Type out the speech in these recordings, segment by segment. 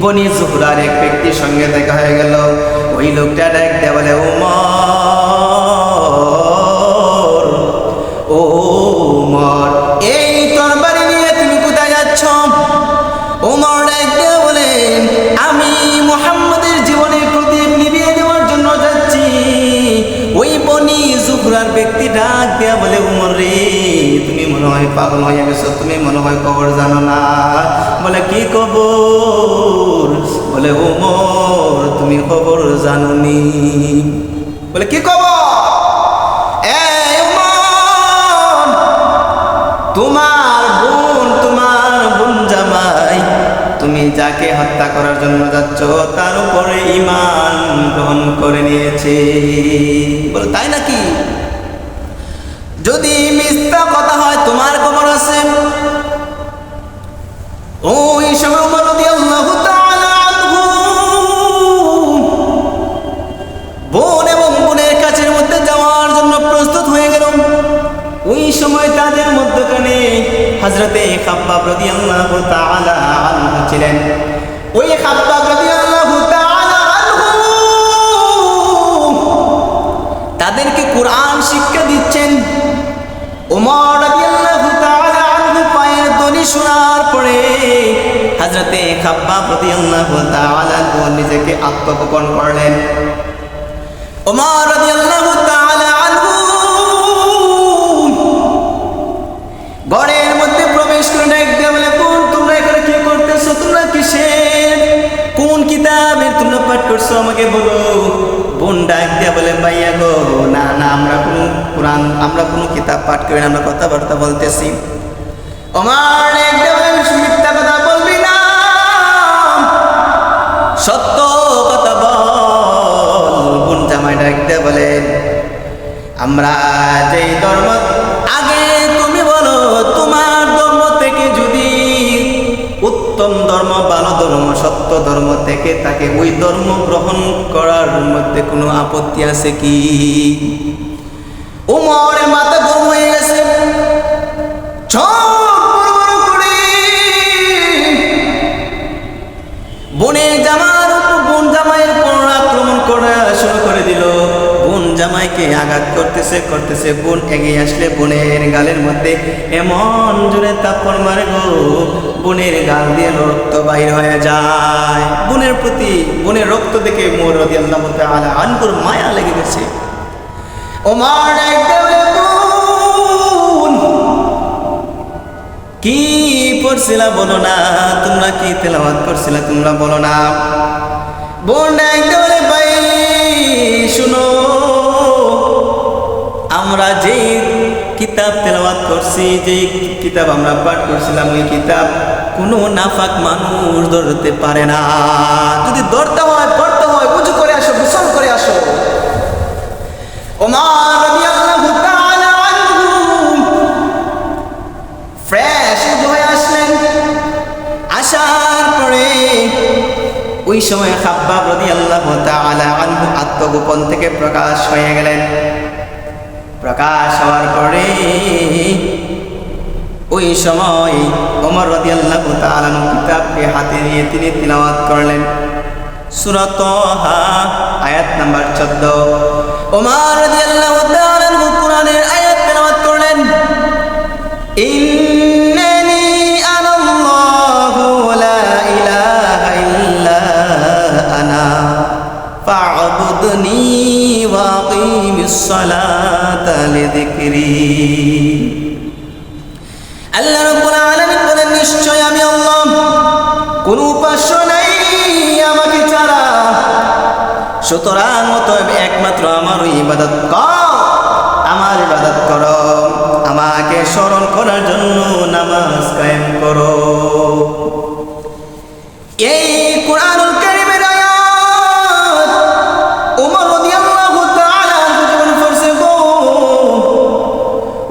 বনি জুহরার এক ব্যক্তির সঙ্গে দেখা হয়ে গেল। ওই লোকটা ডাক দেয়া বলে উমর ও উমর এই তরবারি নিয়ে তুমি কোথায় যাচ্ছ? উমর ডাক দেয়া বলেন আমি মোহাম্মদের জীবনের প্রদীপ নিভিয়ে দেওয়ার জন্য যাচ্ছি। ওই বনি জুহরার ব্যক্তি ডাক দেয়া বলে, উমর রে, তুমি মনে হয় পাগল হয়ে গেছো, তুমি মনে হয় কবর জানো না। বলে, কি কবর বলে উমর তুমি খবর জানোনি। বলে, কি খবর? তোমার বোন তোমার বোন জামাই, তুমি যাকে হত্যা করার জন্য যাচ্ছ, তার উপরে ইমান গ্রহণ করে নিয়েছে। বলে, তাই নাকি? যদি মিথ্যা মধ্যখানে হজরতে খাব্বাব আনহু ছিলেন। ওই খাব্বাব আনহু তাদেরকে কোরআন শিক্ষা দিচ্ছেন। তাআলা আনহু পায়ের শোনার পরে হযরতে খাব্বাব তাআলা নিজেকে আত্মগোপন করলেন। ওমর রাদিয়াল্লাহু করছ আমাকে বলো। বোন ডাক দিয়া বলে, ভাইয়া গো, না না, আমরা কোনো কোরআন, আমরা কোনো কিতাব পাঠ করি না, আমরা কথাবার্তা বলতেছি। সত্য কথা বল। বোন জামাই ডাক দিয়া বলেন আমরা উত্তম ধর্ম ভালো ধর্ম, সত্য ধর্ম থেকে তাকে ওই ধর্ম গ্রহণ করার মধ্যে কোনো আপত্তি আছে কি? জামাইকে আঘাত করতেছে করতেছে, বোন এগিয়ে আসলে বোনের গালের মধ্যে এমন জোরে তাপড় মারে গো। বোনের গাল দিয়ে রক্ত বাইর হয়ে যায়। বোনের প্রতি বোনের রক্ত দেখে মোর রদি আল্লাহ আলা আনপুর মায়া লেগে গেছে। ওমার কি পড়ছিলা বলো না? তোমরা কি তেলাওয়াত করছিলা? তোমরা বলো না। বোন ডাকতে আমরা যে কিতাব তেলাওয়াত করছি, যে কিতাব আমরা পাঠ করছিলাম, ওই কিতাব কোনো নাফাক মানুষ ধরতে পারে না। যদি ধরতে হয়, পড়তে হয়, উঁচু করে আসো গোসল করে আসো। ওমার ফ্রেশ আসার পরে ওই সময় খাব্বাব রাদিয়াল্লাহু তাআলা আনহু আত্মগোপন থেকে প্রকাশ হয়ে গেলেন। প্রকাশ হওয়ার পরে ওই সময় ওমর রাদিয়াল্লাহু তাআলা আনহু কিতাবকে হাতে নিয়ে তিনি তিলাওয়াত করলেন সূরা আয়াত নাম্বার 14 ওমর রাদিয়াল্লাহু তাআলা আনহু কোরআনের আয়াত তেলাওয়াত করলেন إنني أنا الله لا إله إلا أنا فاعبدني وأقيم الصلاة لذكري আল্লাহ রব্বুল আলামিন বলেন নিশ্চয় আমি আল্লাহ কোন উপাস্য নাই আমাকে ছাড়া সুতরাং অতএব একমাত্র আমার ইবাদত কর আমার ইবাদত করো আমাকে স্মরণ করার জন্য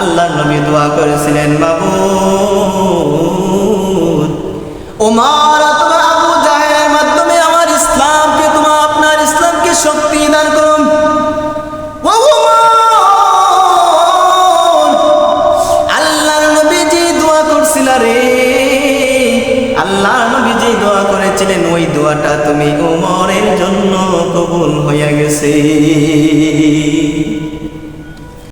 আল্লাহ নবী দোয়া করেছিলেন বাবু ওমার মাধ্যমে আমার ইসলামকে তোমার, আপনার ইসলামকে শক্তি দান করুন। আল্লাহ দোয়া করছিল রে। দোয়া করেছিলেন, ওই দোয়াটা তুমি ওমরের জন্য কবুল হইয়া গেছে।